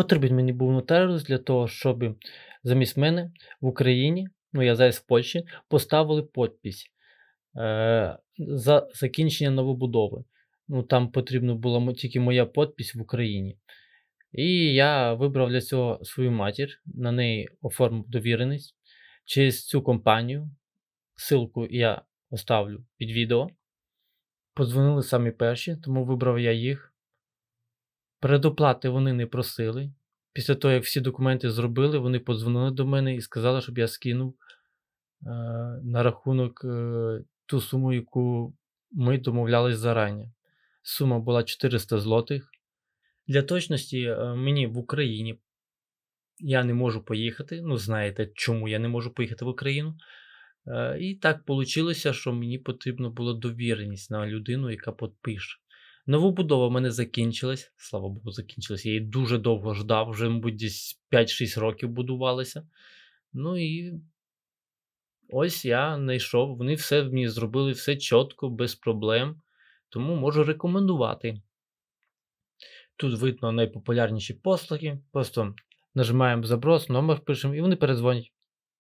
Потрібен мені був нотаріус для того, щоб замість мене в Україні, ну я зараз в Польщі, поставили підпись е, за закінчення новобудови. Ну, там потрібна була тільки моя підпись в Україні. І я вибрав для цього свою матір, на неї оформив довіреність через цю компанію. Ссылку я оставлю під відео. Подзвонили самі перші, тому вибрав я їх. Передоплати вони не просили. Після того, як всі документи зробили, вони подзвонили до мене і сказали, щоб я скинув е, на рахунок е, ту суму, яку ми домовлялись зарані. Сума була 400 злотих. Для точності е, мені в Україні я не можу поїхати. Ну, знаєте, чому я не можу поїхати в Україну. Е, І так вийшло, що мені потрібно було довіреність на людину, яка підпише. Новобудова в мене закінчилась. Слава Богу, закінчилась. Я її дуже довго ждав, вже, мабуть, десь 5-6 років будувалася. Ну і ось я знайшов. Вони все мені зробили все чітко, без проблем. Тому можу рекомендувати. Тут видно найпопулярніші послуги. Просто нажимаємо заброс, номер пишемо, і вони передзвонять.